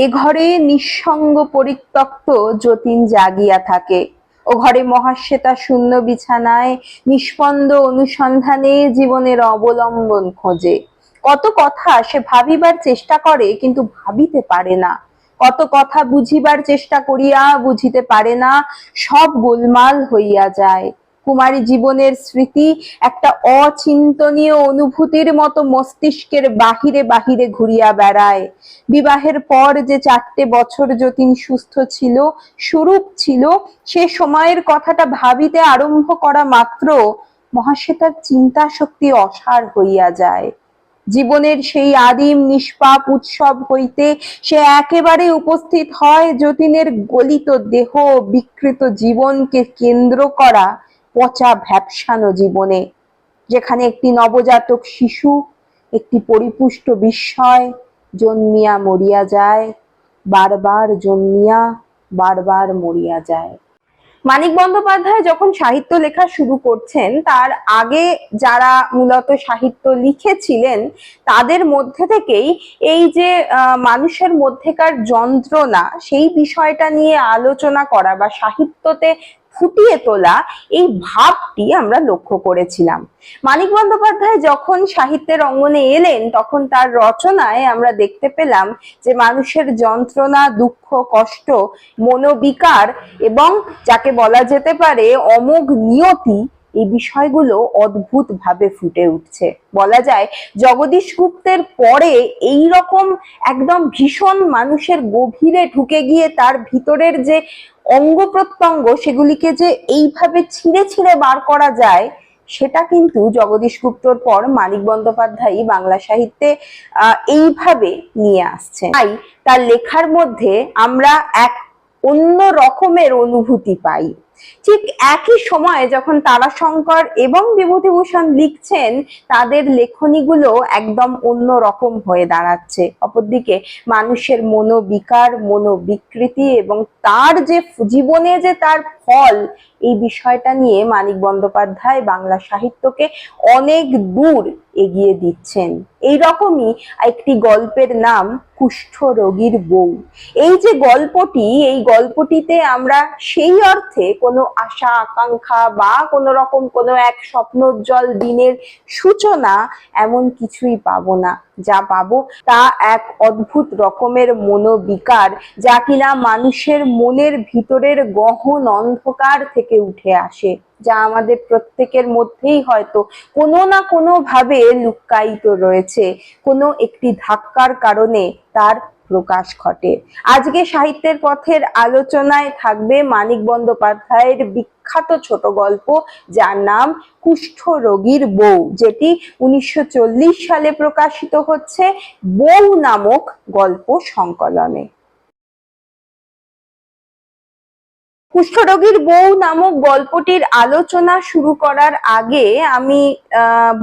এ ঘরে নিঃসঙ্গ পরিত্যক্ত যতীন জাগিয়া থাকে। ও ঘরে মহাশ্বেতা শূন্য বিছানায় নিষ্পন্দ অনুসন্ধানে জীবনের অবলম্বন খোঁজে। কত কথা সে ভাবিবার চেষ্টা করে, কিন্তু ভাবিতে পারে না। কত কথা বুঝিবার চেষ্টা করিয়া বুঝিতে পারে না, সব গোলমাল হইয়া যায়। কুমারী জীবনের স্মৃতি একটা অচিন্তনীয় অনুভূতির মতো মস্তিষ্কের বাহিরে বাহিরে ঘুরিয়া বেড়ায়। বিবাহের পর যে চারটে বছর যতীন সুস্থ ছিল, সুরূপ ছিল, সে সময়ের কথাটা ভাবিতে আরম্ভ করা মাত্র মহাশ্বেতার চিন্তা শক্তি অসার হইয়া যায়। জীবনের সেই আদিম নিষ্পাপ উৎসব হইতে সে একেবারে উপস্থিত হয় যতীনের গলিত দেহ বিকৃত জীবনকে কেন্দ্র করা পচা ভ্যাপসানো জীবনে, যেখানে একটি নবজাতক শিশু, একটি পরিপুষ্ট বিস্ময় জন্মিয়া মরিয়া যায়, বারবার জন্মিয়া, বারবার মরিয়া যায়। মানিক বন্দ্যোপাধ্যায় যখন সাহিত্য লেখা শুরু করছেন, তার আগে যারা মূলত সাহিত্য লিখেছিলেন, তাদের মধ্যে থেকেই এই যে মানুষের মধ্যেকার যন্ত্রণা, সেই বিষয়টা নিয়ে আলোচনা করা বা সাহিত্যতে ফুটিয়ে তোলা এই ভাবটি আমরা লক্ষ্য করেছিলাম। মানিক বন্দ্যোপাধ্যায় যখন সাহিত্যের অঙ্গনে এলেন, তখন তার রচনায় আমরা দেখতে পেলাম যে মানুষের যন্ত্রণা, দুঃখ, কষ্ট, মনোবিকার এবং যাকে বলা যেতে পারে অমোঘ নিয়তি এই বিষয়গুলো অদ্ভুত ভাবে ফুটে উঠছে। বলা যায়, জগদীশ গুপ্তের পরে এই রকম একদম ভীষণ মানুষের গভীরে ঢুকে গিয়ে তার ভিতরের যে অঙ্গ প্রত্যঙ্গ, সেগুলিকে যে এইভাবে ছিঁড়ে ছিঁড়ে বার করা যায়, সেটা কিন্তু জগদীশ গুপ্তর পর মানিক বন্দ্যোপাধ্যায় বাংলা সাহিত্যে এইভাবে নিয়ে আসছে। তাই তার লেখার মধ্যে আমরা এক অন্য রকমের অনুভূতি পাই। ঠিক একই সময়ে যখন তারাশঙ্কর এবং বিভূতিভূষণ লিখছেন, তাদের লেখনীগুলো একদম অন্য রকম হয়ে দাঁড়াচ্ছে। অপরদিকে মানুষের মনোবিকার, মনোবিকৃতি এবং তার যে জীবনে যে তার ফল, এই বিষয়টা নিয়ে মানিক বন্দ্যোপাধ্যায় বাংলা সাহিত্যকে অনেক দূর এগিয়ে দিচ্ছেন। এই রকমই একটি গল্পের নাম, কুষ্ঠ রোগীর বউ। এই যে গল্পটি, এই গল্পটিতে আমরা সেই অর্থে কোনো আশা, আকাঙ্ক্ষা বা কোনো রকম কোনো এক স্বপ্নোজ্জ্বল দিনের সূচনা এমন কিছুই পাবো না। যা পাবো তা এক অদ্ভুত রকমের মনোবিকার, যা কিনা মানুষের মনের ভিতরের গহন অন্ধকার থেকে উঠে আসে, যা আমাদের প্রত্যেকের মধ্যেই হয়তো কোনো না কোনো ভাবে লুক্কায়িত রয়েছে, কোনো একটি ধাক্কার কারণে তার প্রকাশ ঘটে। আজকে সাহিত্যের পথের আলোচনায় থাকবে মানিক বন্দ্যোপাধ্যায়ের বিখ্যাত ছোট গল্প যার নাম কুষ্ঠ রোগীর বউ, যেটি উনিশশো চল্লিশ সালে প্রকাশিত হচ্ছে বউ নামক গল্প সংকলনে। কুষ্ঠরোগীর বউ নামক গল্পটির আলোচনা শুরু করার আগে আমি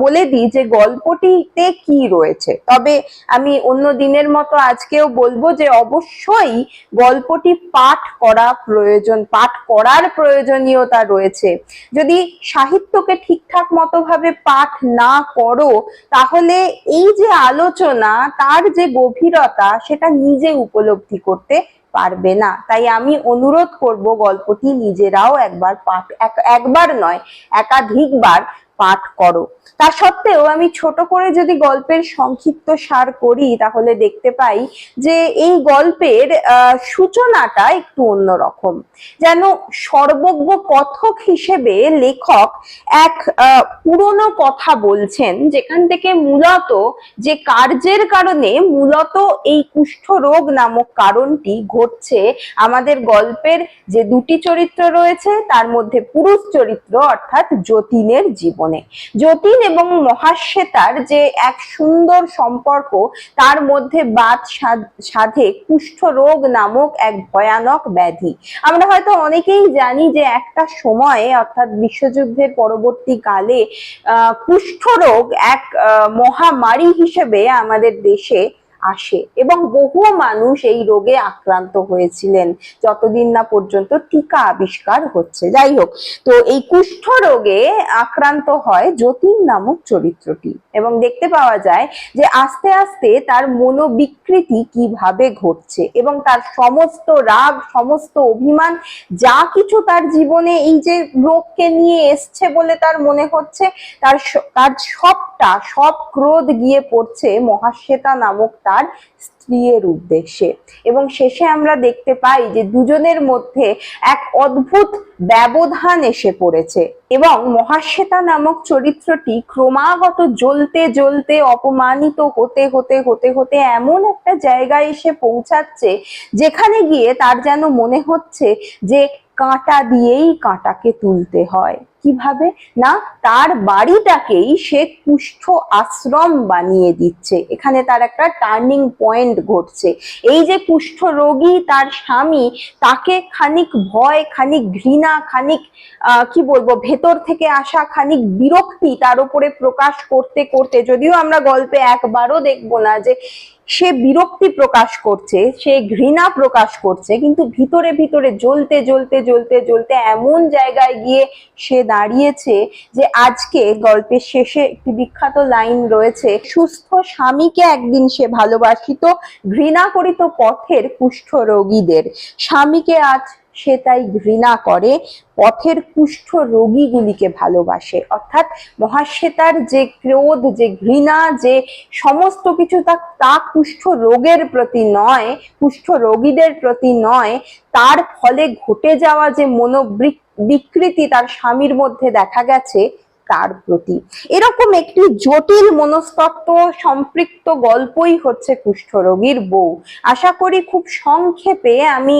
বলে দিই যে গল্পটিতে কি রয়েছে। তবে আমি অন্য দিনের মতো আজকেও বলব যে অবশ্যই গল্পটি পাঠ করা প্রয়োজন, পাঠ করার প্রয়োজনীয়তা রয়েছে। যদি সাহিত্যকে ঠিকঠাক মতো ভাবে পাঠ না করো, তাহলে এই যে আলোচনা, তার যে গভীরতা, সেটা নিজে উপলব্ধি করতে পারবে না। তাই আমি অনুরোধ করব গল্পটি নিজেরাও একবার পাঠ এক- একবার নয় একাধিকবার পাঠ করো। তা সত্ত্বেও আমি ছোট করে যদি গল্পের সংক্ষিপ্ত সার করি, তাহলে দেখতে পাই যে এই গল্পের সূচনাটা একটু অন্যরকম যেন সর্বজ্ঞ কথক হিসেবে লেখক এক পুরনো কথা বলছেন, যেখান থেকে মূলত যে কার্যের কারণে মূলত এই কুষ্ঠ রোগ নামক কারণটি ঘটছে আমাদের গল্পের যে দুটি চরিত্র রয়েছে, তার মধ্যে পুরুষ চরিত্র অর্থাৎ যতীনের জীবনে। যতীন এবং মহাশ্বেতার যে এক সুন্দর সম্পর্ক, তার মধ্যে বাদ সাধে কুষ্ঠ রোগ নামক এক ভয়ানক ব্যাধি। আমরা হয়তো অনেকেই জানি যে একটা সময়ে, অর্থাৎ বিশ্বযুদ্ধের পরবর্তীকালে আহ, কুষ্ঠরোগ এক মহামারী হিসেবে আমাদের দেশে আসে এবং বহু মানুষ এই রোগে আক্রান্ত হয়েছিলেন। যতদিন না পর্যন্ত টিকা আবিষ্কার হচ্ছে। যাই হোক, তো এই কুষ্ঠ রোগে আক্রান্ত হয় যতীন নামক চরিত্রটি এবং দেখতে পাওয়া যায় যে আস্তে আস্তে তার মনোবিকৃতি কীভাবে ঘটছে এবং তার সমস্ত রাগ, সমস্ত অভিমান, যা কিছু তার জীবনে এই যে রোগকে নিয়ে এসছে বলে তার মনে হচ্ছে, তার তার সবটা, সব ক্রোধ গিয়ে পড়ছে মহাশ্বেতা নামক তার স্ত্রীর উদ্দেশ্যে। এবং শেষে আমরা দেখতে পাই যে দুজনের মধ্যে এক অদ্ভুত ব্যবধান এসে পড়েছে এবং মহাশ্বেতা নামক চরিত্রটি ক্রমাগত জ্বলতে জ্বলতে, অপমানিত হতে হতে হতে হতে এমন একটা জায়গায় এসে পৌঁছাচ্ছে যেখানে গিয়ে তার যেন মনে হচ্ছে যে কাঁটা দিয়েই কাঁটাকে তুলতে হয়। কীভাবে? না, তার বাড়িটাকেই সে কুষ্ঠ আশ্রম বানিয়ে দিচ্ছে। এখানে তার একটা টার্নিং পয়েন্ট ঘটছে। এই যে কুষ্ঠ রোগী তার স্বামী, তাকে খানিক ভয়, খানিক ঘৃণা, খানিক কি বলব, ভেতর থেকে আসা খানিক বিরক্তি তার উপরে প্রকাশ করতে করতে, যদিও আমরা গল্পে একবারও দেখব না যে সে বিরক্তি প্রকাশ করছে, সে ঘৃণা প্রকাশ করছে, কিন্তু ভিতরে ভিতরে জ্বলতে জ্বলতে জ্বলতে জ্বলতে এমন জায়গায় গিয়ে সে দাঁড়িয়েছে যে আজকে গল্পের শেষে একটি বিখ্যাত লাইন রয়েছে, সুস্থ স্বামীকে একদিন সে ভালোবাসিত ঘৃণা করিত পথের কুষ্ঠ রোগীদের স্বামীকে আজ সে তাই ঘৃণা করে, পথের কুষ্ঠ রোগীগুলিকে ভালোবাসে। অর্থাৎ মহাশ্বেতার যে ক্রোধ, যে ঘৃণা, যে সমস্ত কিছু তা তা কুষ্ঠ রোগের প্রতি নয়, কুষ্ঠ রোগীদের প্রতি নয়, তার ফলে ঘটে যাওয়া যে মনোবৃক, বিকৃতি তার স্বামীর মধ্যে দেখা গেছে, তার প্রতি। এরকম একটি জটিল মনস্তত্ত্ব সম্পৃক্ত গল্পই হচ্ছে কুষ্ঠরোগীর বউ। আশা করি খুব সংক্ষেপে আমি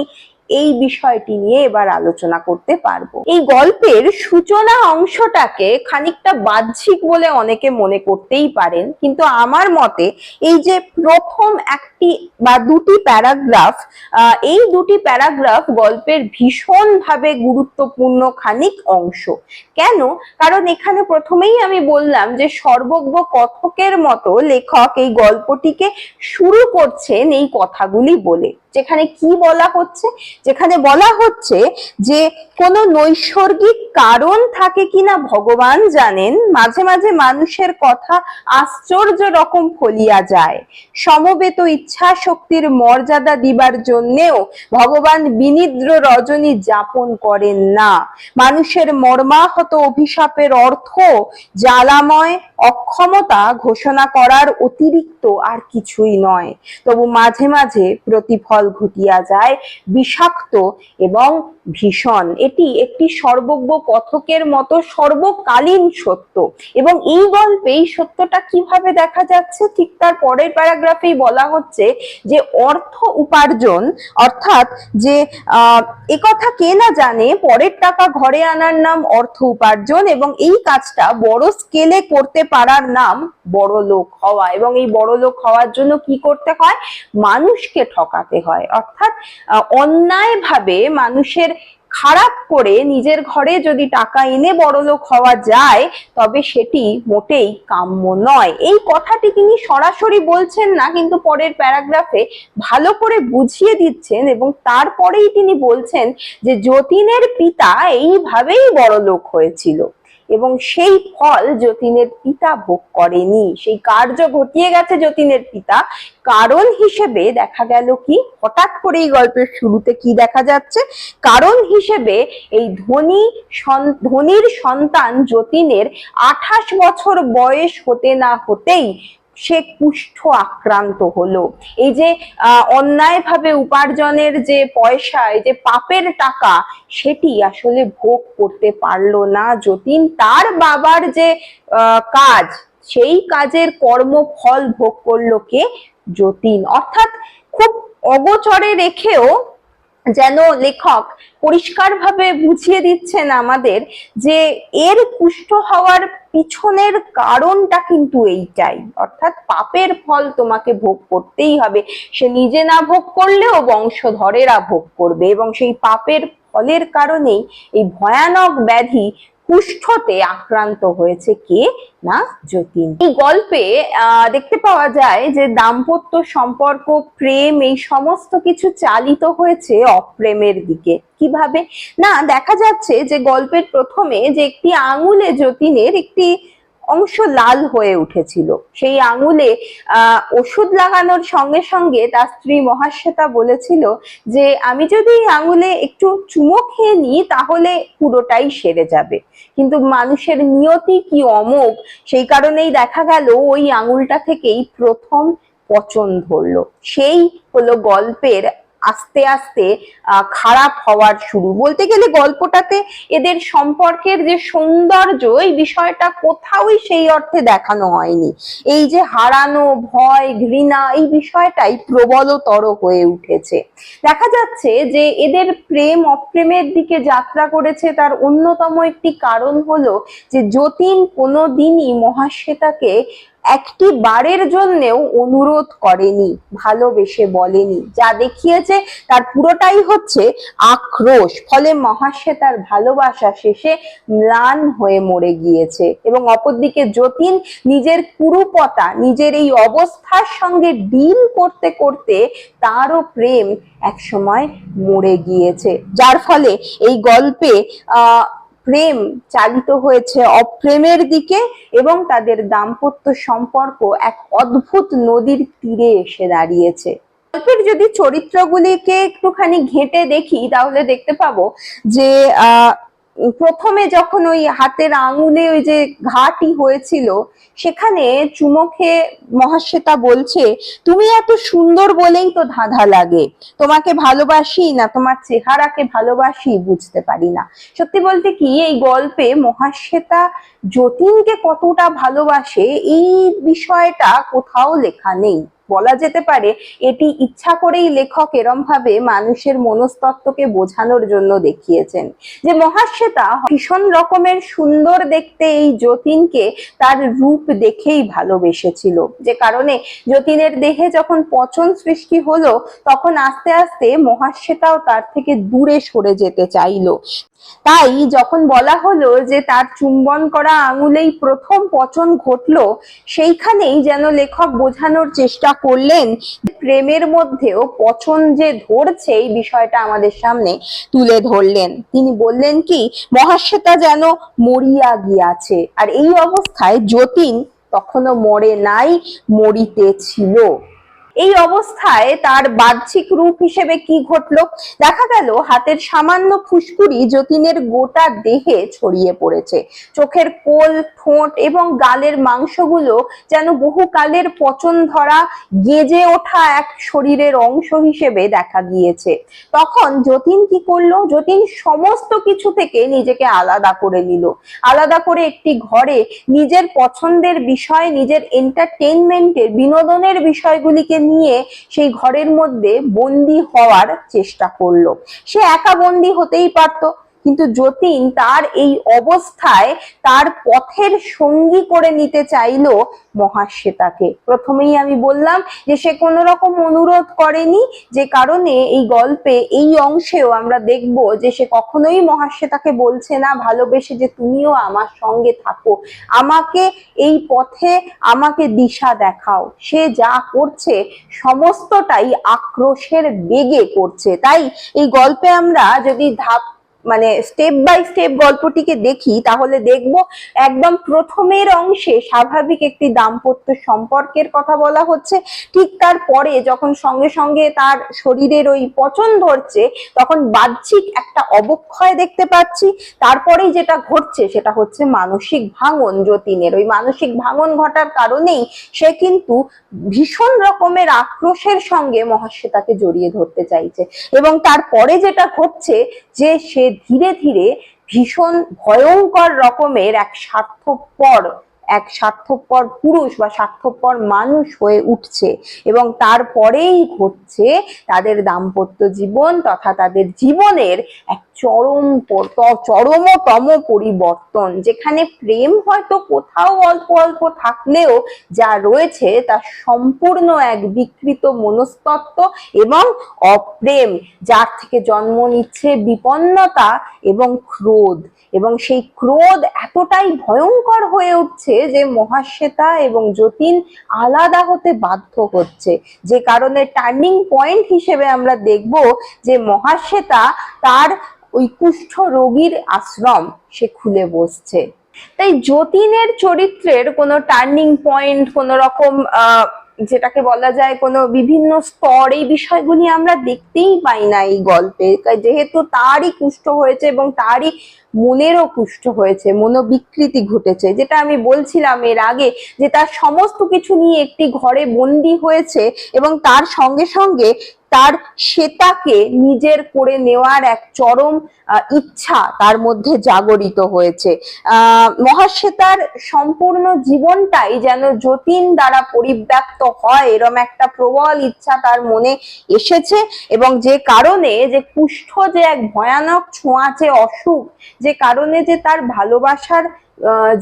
এই বিষয়টি নিয়ে এবার আলোচনা করতে পারব। এই গল্পের সূচনা অংশটাকে খানিকটা বাহ্যিক বলে অনেকে মনে করতেই পারেন, কিন্তু আমার মতে এই যে প্রথম একটি বা দুটি প্যারাগ্রাফ এই দুটি প্যারাগ্রাফ গল্পের ভীষণভাবে গুরুত্বপূর্ণ খানিক অংশ। কেন? কারণ এখানে প্রথমেই আমি বললাম যে সর্বজ্ঞ কথকের মতো লেখক এই গল্পটিকে শুরু করছেন এই কথাগুলি বলে। যেখানে কি বলা হচ্ছে? যেখানে বলা হচ্ছে যে কোনো নৈসর্গিক কারণ থাকে কিনা ভগবান জানেন, মাঝে মাঝে মানুষের কথা আশ্চর্য রকম ফলিয়া যায়। সমবেত ইচ্ছা শক্তির মর্যাদা দিবার জন্যেও ভগবান বিনিদ্র রজনী যাপন করেন না। মানুষের মর্মাহত অভিশাপের অর্থ জ্বালাময় অক্ষমতা ঘোষণা করার অতিরিক্ত আর কিছুই নয়। তবু মাঝে মাঝে প্রতিফল ঘটিয়া যায়, বিষাক্ত এবং ভীষণ। এটি একটি সর্বজ্ঞ কথকের মতো সর্বকালীন সত্য। এবং এই গল্পে এই সত্যটা কীভাবে দেখা যাচ্ছে, ঠিক তার পরের প্যারাগ্রাফেই বলা হচ্ছে যে অর্থ উপার্জন, অর্থাৎ যে আহ একথা কে না জানে, পরের টাকা ঘরে আনার নাম অর্থ উপার্জন এবং এই কাজটা বড় স্কেলে করতে পারার নাম বড় লোক হওয়া। এবং এই বড় লোক হওয়ার জন্য কি করতে হয়? মানুষকে ঠকাতে হয়। অর্থাৎ অন্যায়ভাবে মানুষের খারাপ করে নিজের ঘরে যদি টাকা এনে বড়লোক হওয়া যায়, তবে সেটি মোটেই কাম্য নয়। এই কথাটি তিনি সরাসরি বলছেন না, কিন্তু পরের প্যারাগ্রাফে ভালো করে বুঝিয়ে দিচ্ছেন এবং তারপরেই তিনি বলছেন যে যতীনের পিতা এইভাবেই বড়লোক হয়েছিল। এবং সেই ফল যতীনের পিতা ভোগ করেনি। সেই কার্য ঘটিয়ে গেছে যতীনের পিতা। কারণ হিসেবে দেখা গেল কি? হঠাৎ করে এই গল্পের শুরুতে কি দেখা যাচ্ছে? কারণ হিসেবে এই ধনী ধনীর সন্তান যতীনের আঠাশ বছর বয়স হতে না হতেই সে কুষ্ঠ আক্রান্ত হলো। এই যে অন্যায়ভাবে উপার্জনের যে পয়সা, এই যে পাপের টাকা, সেটি আসলে ভোগ করতে পারল না। যতীন তার বাবার যে কাজ, সেই কাজের কর্মফল ভোগ করল কে? যতীন। অর্থাৎ খুব অগোচরে রেখেও যেন লেখক পরিষ্কারভাবে বুঝিয়ে দিচ্ছেন আমাদের যে এর পুষ্ট হওয়ার পিছনের কারণটা কিন্তু এইটাই। অর্থাৎ পাপের ফল তোমাকে ভোগ করতেই হবে। সে নিজে না ভোগ করলেও বংশধরেরা ভোগ করবে এবং সেই পাপের ফলের কারণেই এই ভয়ানক ব্যাধি কুষ্ঠতে আক্রান্ত হয়েছে কে না যতীন? এই গল্পে দেখতে পাওয়া যায় যে দাম্পত্য সম্পর্ক, প্রেম, এই সমস্ত কিছু চালিত হয়েছে অপ্রেমের দিকে। কীভাবে? না, দেখা যাচ্ছে যে গল্পের প্রথমে যে একটি আঙুলে যতীনের একটি অংশ লাল হয়ে উঠেছিল। সেই আঙুলে ওষুধ লাগানোর সঙ্গে সঙ্গে তার স্ত্রী মহাশ্বেতা বলেছিল যে, আমি যদি এই আঙুলে একটু চুমো খেয়ে নিই, তাহলে পুরোটাই সেরে যাবে। কিন্তু মানুষের নিয়তি কি অমোঘ, সেই কারণেই দেখা গেল ওই আঙুলটা থেকেই প্রথম পচন ধরলো। সেই হলো গল্পের আস্তে আস্তে খারাপ হওয়ার শুরু। বলতে গেলে গল্পটাতে এদের সম্পর্কের যে সৌন্দর্য, এই বিষয়টা কোথাওই সেই অর্থে দেখানো হয়নি। এই যে হারানো, ভয়, ঘৃণা, এই বিষয়টাই প্রবলতর হয়ে উঠেছে। দেখা যাচ্ছে যে এদের প্রেম, অপ্রেমের দিকে যাত্রা করেছে। তার অন্যতম একটি কারণ হলো যে যতীন কোনোদিনই মহাশ্বেতাকে একটি বারের জন্যেও অনুরোধ করেনি, ভালোবেসে বলেনি। যা দেখিয়েছে তার পুরোটাই হচ্ছে আক্রোশ, ফলে মহাশ্বেতার ভালোবাসা শেষে ম্লান হয়ে মরে গিয়েছে এবং অপরদিকে যতীন নিজের কুরুপতা, নিজের এই অবস্থার সঙ্গে ডিল করতে করতে তারও প্রেম একসময় মরে গিয়েছে। যার ফলে এই গল্পে, আহ প্রেম চালিত হয়েছে অপ্রেমের দিকে এবং তাদের দাম্পত্য সম্পর্ক এক অদ্ভুত নদীর তীরে এসে দাঁড়িয়েছে। গল্পের যদি চরিত্রগুলিকে একটুখানি ঘেঁটে দেখি, তাহলে দেখতে পাবো যে, আহ প্রথমে যখন ওই হাতের আঙুলে ওই যে ঘাটি হয়েছিল, সেখানে চুমোকে মহাশ্বেতা বলছে, তুমি এত সুন্দর বলেই তো ধাঁধা লাগে। তোমাকে ভালোবাসি না, তোমার চেহারাকে ভালোবাসি, বুঝতে পারি না। সত্যি বলতে কি, এই গল্পে মহাশ্বেতা যতীনকে কতটা ভালোবাসে, এই বিষয়টা কোথাও লেখা নেই। বলা যেতে পারে, এটি ইচ্ছা করেই লেখক এরম ভাবে মানুষের মনস্তত্ত্বকে বোঝানোর জন্য দেখিয়েছেন। যে মহাশ্বেতা ভীষণ রকমের সুন্দর দেখতে এই যতীনকে তার রূপ দেখেই ভালোবেসেছিল। যে কারণে যতীনের দেহে যখন পচন সৃষ্টি হলো, তখন আস্তে আস্তে মহাশ্বেতাও তার থেকে দূরে সরে যেতে চাইলো। তাই যখন বলা হলো যে তার চুম্বন করা আঙুলেই প্রথম পচন ঘটলো, সেইখানেই যেন লেখক বোঝানোর চেষ্টা করলেন, প্রেমের মধ্যেও পচন যে ধরছে এই বিষয়টা আমাদের সামনে তুলে ধরলেন। তিনি বললেন কি, মহাশ্বেতা যেন মরিয়া গিয়াছে, আর এই অবস্থায় যতীন তখনও মরে নাই, মরিতে ছিল। এই অবস্থায় তার বাহ্যিক রূপ হিসেবে কি ঘটলো? দেখা গেল, হাতের সামান্য ফুসকুড়ি যতীনের গোটা দেহে ছড়িয়ে পড়েছে। চোখের কোল, ঠোঁট এবং গালের মাংসগুলো যেন বহুকালের পচন ধরা গেজে ওঠা এক শরীরের অংশ হিসেবে দেখা গিয়েছে। তখন যতীন কি করল? যতীন সমস্ত কিছু থেকে নিজেকে আলাদা করে নিল। আলাদা করে একটি ঘরে নিজের পছন্দের বিষয়, নিজের এন্টারটেনমেন্টের বিনোদনের বিষয়গুলিকে নিয়ে সেই ঘরের মধ্যে বন্দি হওয়ার চেষ্টা করল। সে একা বন্দি হতেই পারতো। কিন্তু যতীন তার এই অবস্থায় তার পথের সঙ্গী করে নিতে চাইলো মহাশ্বেতাকে। প্রথমেই আমি বললাম যে সে কোনো রকম অনুরোধ করেনি যে কারণে এই গল্পে এই অংশেও আমরা দেখব যে সে কখনোই মহাশ্বেতাকে বলছে না, ভালোবেসে যে তুমিও আমার সঙ্গে থাকো, আমাকে এই পথে আমাকে দিশা দেখাও। সে যা করছে সমস্তটাই আক্রোশের বেগে করছে। তাই এই গল্পে আমরা যদি ধাপ মানে স্টেপ বাই স্টেপ গল্পটিকে দেখি, তাহলে দেখব একদম প্রথমের অংশে স্বাভাবিক একটি দাম্পত্য সম্পর্কের কথা বলা হচ্ছে। ঠিক তারপরে যখন সঙ্গে সঙ্গে তার শরীরের ওই পচন ধরছে, তখন বাহ্যিক একটা অবক্ষয় দেখতে পাচ্ছি। তারপরেই যেটা ঘটছে সেটা হচ্ছে মানসিক ভাঙন যতীনের। ওই মানসিক ভাঙন ঘটার কারণেই সে কিন্তু ভীষণ রকমের আক্রোশের সঙ্গে মহাশ্বেতাকে জড়িয়ে ধরতে চাইছে। এবং তারপরে যেটা ঘটছে যে সে ধীরে ধীরে ভীষণ ভয়ঙ্কর রকমের এক স্বার্থপর এক স্বার্থপর পুরুষ বা স্বার্থপর মানুষ হয়ে উঠছে এবং তারপরেই ঘটছে তাদের দাম্পত্য জীবন তথা তাদের জীবনের এক চরম চরমতম পরিবর্তন। যেখানে প্রেম হয়তো কোথাও অল্প অল্প থাকলেও যা রয়েছে তা সম্পূর্ণ এক বিকৃত মনস্তত্ত্ব এবং অপ্রেম, যার থেকে জন্ম নিচ্ছে বিপন্নতা এবং ক্রোধ। এবং সেই ক্রোধ এতটাই ভয়ঙ্কর হয়ে উঠছে যে মহাশ্বেতা এবং যতীন আলাদা হতে বাধ্য হচ্ছে। যে কারণে টার্নিং পয়েন্ট হিসেবে আমরা দেখব যে মহাশ্বেতা তার ওই কুষ্ঠ রোগীর আশ্রম সে খুলে বসছে। তাই যতীনের চরিত্রের কোনো টার্নিং পয়েন্ট কোনো রকম আহ, যেটাকে বলা যায় কোনো বিভিন্ন স্তর, এই বিষয়গুলি আমরা দেখতেই পাই না এই গল্পে। যেহেতু তারই কুষ্ঠ হয়েছে এবং তারই মনেরও কুষ্ঠ হয়েছে, মনোবিকৃতি ঘটেছে। যেটা আমি বলছিলাম এর আগে যে তার সমস্ত কিছু নিয়ে একটি ঘরে বন্দি হয়েছে এবং তার সঙ্গে সঙ্গে তার শ্বেতাকে নিজের করে নেওয়ার এক চরম ইচ্ছা তার মধ্যে জাগরিত হয়েছে। মহাশ্বেতার সম্পূর্ণ জীবনটাই যেন যতীন দ্বারা পরিব্যাপ্ত হয়, এরম একটা প্রবল ইচ্ছা তার মনে এসেছে এবং যে কারণে যে কুষ্ঠ যে এক ভয়ানক ছোঁয়াচে অসুখ, যে কারণে যে তার ভালোবাসার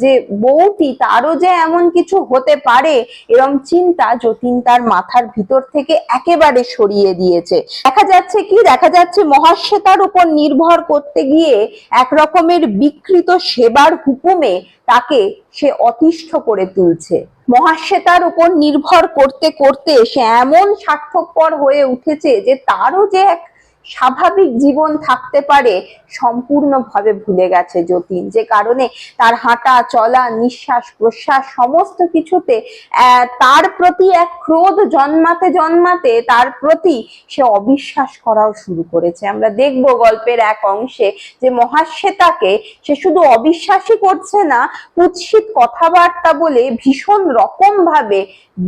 যে বউটি, তারও যে এমন কিছু হতে পারে, এরম চিন্তা যতীন তার মাথার ভিতর থেকে একেবারে সরিয়ে দিয়েছে। দেখা যাচ্ছে কি? দেখা যাচ্ছে মহাশ্বেতার উপর নির্ভর করতে গিয়ে এক রকমের বিকৃত সেবার হুকুমে তাকে সে অতিষ্ঠ করে তুলছে। মহাশ্বেতার উপর নির্ভর করতে করতে সে এমন স্বার্থপর হয়ে উঠেছে যে তারও যে এক স্বাভাবিক জীবন থাকতে পারে সম্পূর্ণভাবে ভুলে গেছে যতীন। যে কারণে তার হাঁটা, চলা, নিঃশ্বাস প্রশ্বাস সমস্ত কিছুতে তার প্রতি এক ক্রোধ জন্মাতে জন্মাতে তার প্রতি সে অবিশ্বাস করাও শুরু করেছে। আমরা দেখব গল্পের এক অংশে যে মহাশ্বেতাকে সে শুধু অবিশ্বাসই করছে না, কুৎসিত কথাবার্তা বলে ভীষণ রকম ভাবে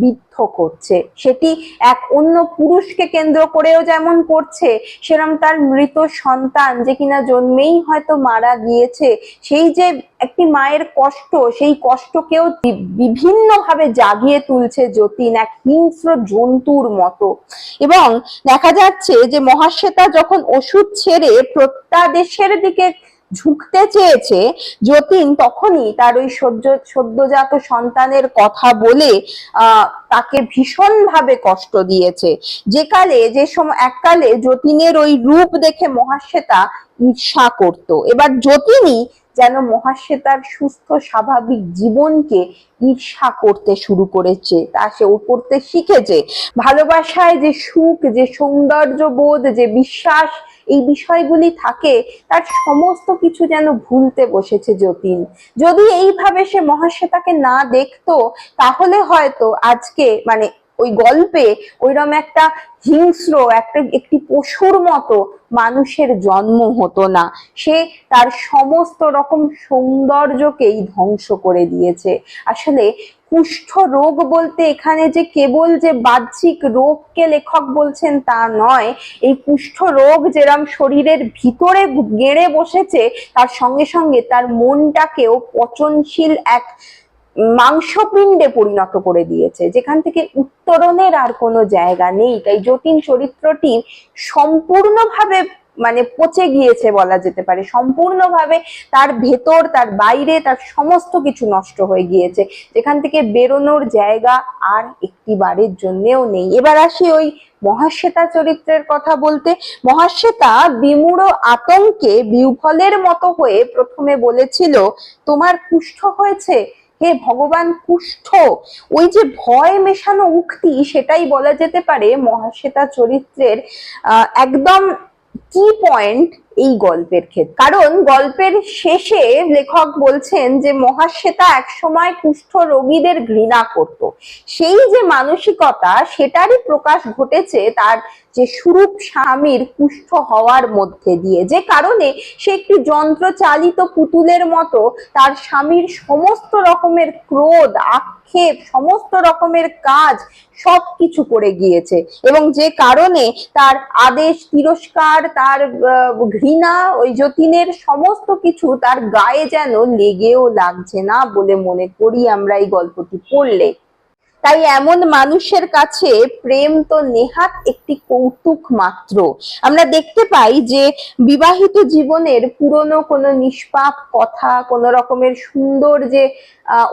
বিদ্ধ করছে। সেটি এক অন্য পুরুষকে কেন্দ্র করেও যেমন করছে সেরম তার মৃত সন্তান যে কিনা জন্মেই হয়তো মারা গিয়েছে, সেই যে একটি মায়ের কষ্ট, সেই কষ্টকেও বিভিন্ন ভাবে জাগিয়ে তুলছে যতীন এক হিংস্র জন্তুর মতো। এবং দেখা যাচ্ছে যে মহাশ্বেতা যখন ওষুধ ছেড়ে প্রত্যাদেশের দিকে ঝুঁকতে চেয়েছে যতীন তখনই তার ওই সদ্য, সদ্যজাত সন্তানের কথা বলে তাকে ভীষণ ভাবে কষ্ট দিয়েছে। যে কালে, যে সময় এককালে যতীনের ওই রূপ দেখে মহাশ্বেতা ঈর্ষা করত। এবার যতীনই যেন মহাশ্বেতার সুস্থ, স্বাভাবিক জীবনকে ঈর্ষা করতে শুরু করেছে। তা সে ও করতে শিখেছে। ভালোবাসায় যে সুখ, যে সৌন্দর্য বোধ যে বিশ্বাস এই বিষয়গুলি থাকে, তার সমস্ত কিছু যেন ভুলতে বসেছে যতীন। যদি এইভাবে সে মহাশ্বেতাকে না দেখতো, তাহলে হয়তো আজকে মানে ওই গল্পে ওইরকম একটা হিংস্র, একটা, একটি পশুর মতো মানুষের জন্ম হতো না। সে তার সমস্ত রকম সৌন্দর্যকেই ধ্বংস করে দিয়েছে। আসলে কুষ্ঠ রোগ বলতে এখানে যে কেবল যে বাহ্যিক রোগকে লেখক বলছেন তা নয়, এই কুষ্ঠ রোগ যেরম শরীরের ভিতরে গেড়ে বসেছে, তার সঙ্গে সঙ্গে তার মনটাকেও পচনশীল এক মাংসপিণ্ডে পরিণত করে দিয়েছে, যেখান থেকে উত্তরণের আর কোনো জায়গা নেই। তাই জটিন চরিত্রটি সম্পূর্ণভাবে মানে পচে গিয়েছে বলা যেতে পারে। সম্পূর্ণভাবে তার ভেতর, তার বাইরে, তার সমস্ত কিছু নষ্ট হয়ে গিয়েছে। যেখান থেকে বেরোনোর জায়গা আর একটি বারের জন্যেও নেই। এবার আসি ওই মহাশ্বেতা চরিত্রের কথা বলতে। মহাশ্বেতা বিমূঢ় আতঙ্কে বিহ্বলের মতো হয়ে প্রথমে বলেছিল, তোমার কুষ্ঠ হয়েছে? হে ভগবান, কুষ্ঠ। ওই যে ভয় মেশানো উক্তি, সেটাই বলা যেতে পারে মহাশ্বেতা চরিত্রের একদম কি পয়েন্ট এই গল্পের ক্ষেত্রে। কারণ গল্পের শেষে লেখক বলছেন যে, মহাশ্বেতা একসময় কুষ্ঠ রোগীদের ঘৃণা করত। সেই যে মানসিকতা, সেটারই প্রকাশ ঘটেছে তার যে সুরূপ স্বামীর কুষ্ঠ হওয়ার মধ্যে দিয়ে। যে কারণে সে একটি যন্ত্র চালিত পুতুলের মতো তার স্বামীর সমস্ত রকমের ক্রোধ, আক্ষেপ, সমস্ত রকমের কাজ সব কিছু করে গিয়েছে। এবং যে কারণে তার আদেশ, তিরস্কার, তার ঘৃণা ওই যতীনের সমস্ত কিছু তার গায়ে যেন লেগেও লাগছে না বলে মনে করি আমরা এই গল্পটি পড়লে। তাই এমন মানুষের কাছে প্রেম তো নেহাত একটি কৌতুক মাত্র। আমরা দেখতে পাই যে বিবাহিত জীবনের পুরনো কোনো নিষ্পাপ কথা, কোনো রকমের সুন্দর যে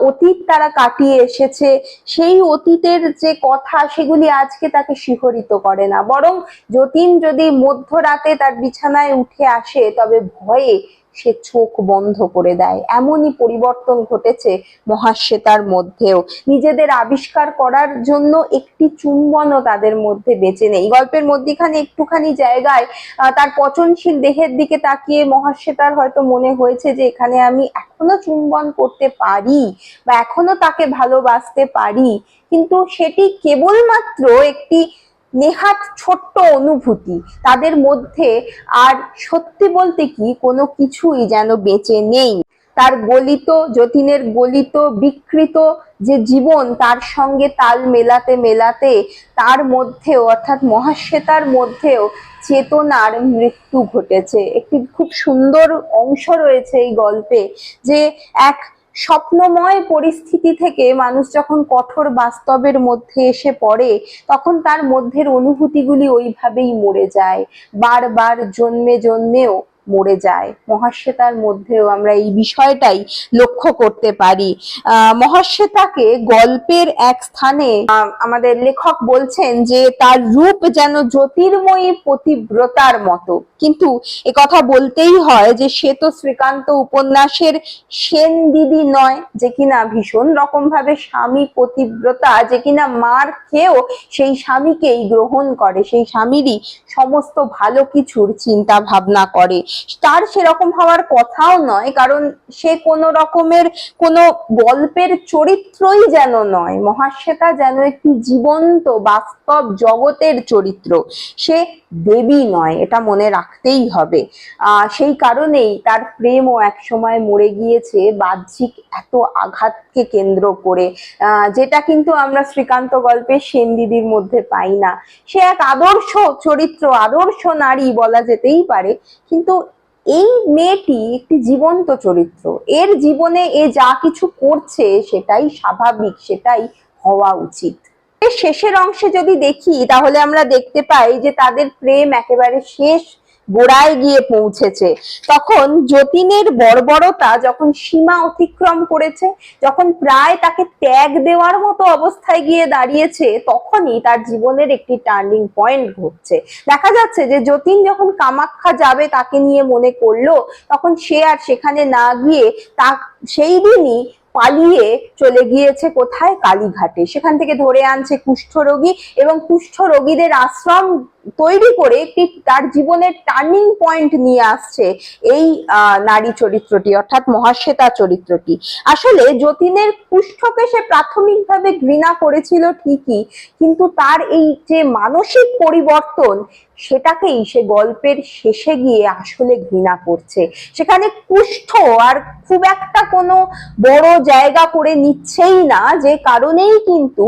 অতীত তারা কাটিয়ে এসেছে, সেই অতীতের যে কথা সেগুলি আজকে তাকে শিহরিত করে না। বরং যতীন যদি মধ্যরাতে তার বিছানায় উঠে আসে, তবে ভয়ে সে চোখ বন্ধ করে দেয়। এমনই পরিবর্তন ঘটেছে মহাশ্বেতার মধ্যেও। নিজেদের আবিষ্কার করার জন্য একটি চুম্বনও তাদের মধ্যে বেঁচে নেই। গল্পের মধ্যেখানে একটুখানি জায়গায় তার পচনশীল দেহের দিকে তাকিয়ে মহাশ্বেতার হয়তো মনে হয়েছে যে, এখানে আমি এখনও চুম্বন করতে পারি বা এখনও তাকে ভালোবাসতে পারি। কিন্তু সেটি কেবলমাত্র একটি নেহাত ছোট্ট অনুভূতি। তাদের মধ্যে আর সত্যি বলতে কি কোনো কিছুই যেন বেঁচে নেই। তার গলিত, যতীনের গলিত, বিকৃত যে জীবন তার সঙ্গে তাল মেলাতে মেলাতে তার মধ্যেও, অর্থাৎ মহাশ্বেতার মধ্যেও চেতনার মৃত্যু ঘটেছে। একটি খুব সুন্দর অংশ রয়েছে এই গল্পে যে এক স্বপ্নময় পরিস্থিতি থেকে মানুষ যখন কঠোর বাস্তবের মধ্যে এসে পড়ে, তখন তার মধ্যের অনুভূতিগুলি ওইভাবেই মরে যায়। বারবার জন্মে জন্মেও মরে যায়। মহাশ্বেতার মধ্যেও আমরা এই বিষয়টাই লক্ষ্য করতে পারি। মহাশ্বেতাকে গল্পের এক স্থানে আমাদের লেখক বলছেন যে তার রূপ যেন জ্যোতির্ময়ী পতিব্রতার মতো। কিন্তু কথা বলতেই হয় যে সে তো শ্রীকান্ত উপন্যাসের সেন দিদি নয়, যে কিনা ভীষণ রকম ভাবে স্বামী পতিব্রতা, যে কিনা মার খেয়েও সেই স্বামীকেই গ্রহণ করে, সেই স্বামীরই সমস্ত ভালো কিছুর চিন্তা ভাবনা করে। তার সেরকম হওয়ার কথাও নয়, কারণ সে কোনো রকমের কোনো গল্পের চরিত্রই যেন নয়, মহাশ্বেতা যেন একটি জীবন্ত, বাস্তব জগতের চরিত্র। সে দেবী নয়, এটা মনে রাখতেই হবে। সেই কারণেই তার প্রেমও একসময় মরে গিয়েছে, বাহ্যিক এত আঘাতকে কেন্দ্র করে। যেটা কিন্তু আমরা শ্রীকান্ত গল্পে সেন দিদির মধ্যে পাই না। সে এক আদর্শ চরিত্র, আদর্শ নারী বলা যেতেই পারে, কিন্তু এই মেয়েটি একটি জীবন্ত চরিত্র। এর জীবনে এ যা কিছু করছে সেটাই স্বাভাবিক, সেটাই হওয়া উচিত। শেষের অংশে যদি দেখি, তাহলে আমরা দেখতে পাই যে তাদের প্রেম একেবারে শেষ গোড়ায় গিয়ে পৌঁছেছে। তখন যতীনের বর্বরতা যখন সীমা অতিক্রম করেছে, যখন প্রায় তাকে ত্যাগ দেওয়ার মতো অবস্থায় গিয়ে দাঁড়িয়েছে, তখনই তার জীবনের একটি টার্নিং পয়েন্ট ঘটছে। দেখা যাচ্ছে যে যতীন যখন কামাখ্যা যাবে তাকে নিয়ে মনে করল, তখন সে আর সেখানে না গিয়ে তা, সেই দিনই পালিয়ে চলে গিয়েছে কোথায়? কালীঘাটে। সেখান থেকে ধরে আনছে কুষ্ঠরোগী এবং কুষ্ঠরোগীদের আশ্রম তৈরি করে একটি তার জীবনের টার্নিং পয়েন্ট নিয়ে আসছে এই নারী চরিত্রটি, অর্থাৎ মহাশ্বেতা চরিত্রটি। আসলে যতীনের কুষ্ঠকে সে প্রাথমিকভাবে ঘৃণা করেছিল ঠিকই, কিন্তু তার এই যে মানসিক পরিবর্তন, সেটাকেই সে গল্পের শেষে গিয়ে আসলে ঘৃণা করছে। সেখানে কুষ্ঠ আর খুব একটা কোনো বড় জায়গা করে নিচ্ছেই না, যে কারণেই কিন্তু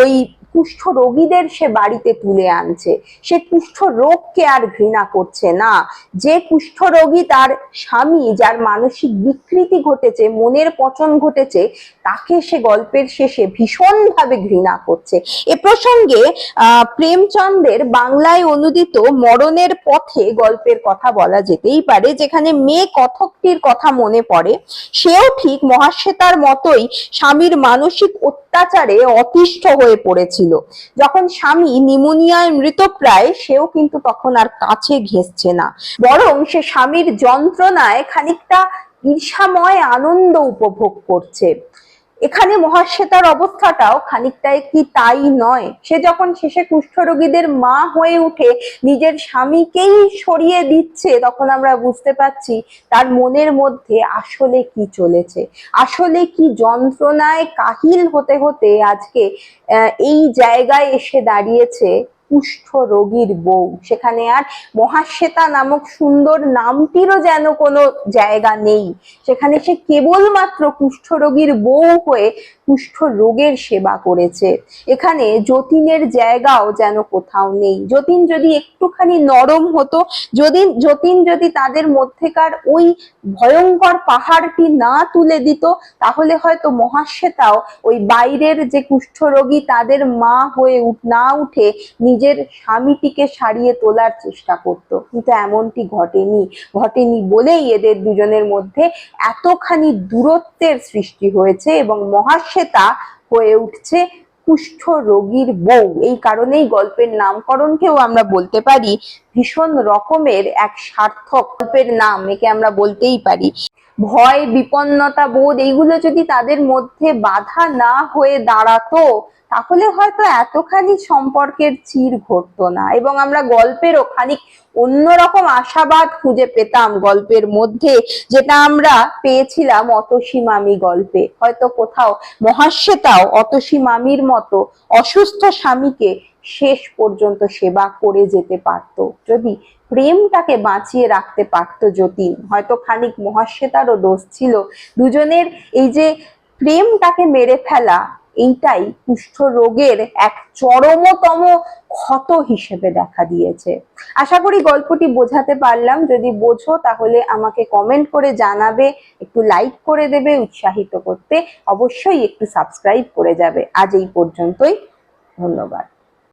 ওই কুষ্ঠ রোগীদের সে বাড়িতে তুলে আনছে। সে কুষ্ঠ রোগকে আর ঘৃণা করছে না। যে কুষ্ঠ রোগী তার স্বামী, যার মানসিক বিকৃতি ঘটেছে, মনের পচন ঘটেছে, তাকে সে গল্পের শেষে ভীষণভাবে ঘৃণা করছে। এ প্রসঙ্গে আহ প্রেমচন্দের বাংলায় অনুদিত মরণের পথে গল্পের কথা বলা যেতেই পারে, যেখানে মেয়ে কথকটির কথা মনে পড়ে। সেও ঠিক মহাশ্বেতার মতোই স্বামীর মানসিক অত্যাচারে অতিষ্ঠ হয়ে পড়েছিল। যখন স্বামী নিমোনিয়ায় মৃতপ্রায় সেও কিন্তু তখন আর কাছে ঘেঁষছে না। বরং সে স্বামীর যন্ত্রণায় খানিকটা ঈর্ষাময় আনন্দ উপভোগ করছে। এখানে মহাশ্বেতার অবস্থাটাও খানিকটা কি তাই নয়। সে যখন শেষে কুষ্ঠরোগীদের মা হয়ে উঠে নিজের স্বামীকেই সরিয়ে দিচ্ছে, তখন আমরা বুঝতে পারছি তার মনের মধ্যে আসলে কি চলেছে। আসলে কি যন্ত্রণায় কাহিল হতে হতে আজকে এই জায়গায় এসে দাঁড়িয়েছে কুষ্ঠ রোগীর বউ। সেখানে আর মহাশ্বেতা নামক সুন্দর নামটিরও যেন কোনো জায়গা নেই। সেখানে সে কেবলমাত্র কুষ্ঠরোগীর বউ হয়ে কুষ্ঠ রোগের সেবা করেছে। এখানে যতীনের জায়গাও যেন কোথাও নেই। যতীন যদি একটুখানি নরম হতো, যদি যতীন যদি তাদের মধ্যেকার ওই ভয়ঙ্কর পাহাড়টি না তুলে দিত, তাহলে হয়তো মহাশ্বেতাও ওই বাইরের যে কুষ্ঠরোগী তাদের মা হয়ে না উঠে নিজের স্বামীটিকে সারিয়ে তোলার চেষ্টা করত। কিন্তু এমনটি ঘটেনি। ঘটেনি বলেই এদের দুজনের মধ্যে এতখানি দূরত্বের সৃষ্টি হয়েছে এবং মহাশ্বেতা হয়ে উঠছে কুষ্ঠ রোগীর বউ। এই কারণেই গল্পের নামকরণকেও আমরা বলতে পারি ভীষণ রকমের এক সার্থক গল্পের নাম, একে আমরা বলতেই পারি। ভয়, বিপন্নতা, বোধ এইগুলো যদি তাদের মধ্যে বাধা না হয়ে দাঁড়াতো তাহলে হয়তো এতখানি সম্পর্কের চির ঘটতো না এবং আমরা গল্পেরও খানিক অন্যরকম আশাবাদ খুঁজে পেতাম গল্পের মধ্যে, যেটা আমরা পেয়েছিলাম অতসী মামি গল্পে। হয়তো কোথাও মহাশ্বেতাও অতসী মামির মতো অসুস্থ স্বামীকে শেষ পর্যন্ত সেবা করে যেতে পারত। যদি প্রেমটাকে বাঁচিয়ে রাখতে পারতো যতীন, হয়তো খানিক মহাশ্বেতারও দোষ ছিল। দুজনের এই যে প্রেমটাকে মেরে ফেলা এইটাই কুষ্ঠ রোগের এক চরমতম ক্ষত হিসেবে দেখা দিয়েছে। আশা করি গল্পটি বোঝাতে পারলাম। যদি বোঝো, তাহলে আমাকে কমেন্ট করে জানাবে, একটু লাইক করে দেবে, উৎসাহিত করতে। অবশ্যই একটু সাবস্ক্রাইব করে যাবে। আজ এই পর্যন্তই। ধন্যবাদ।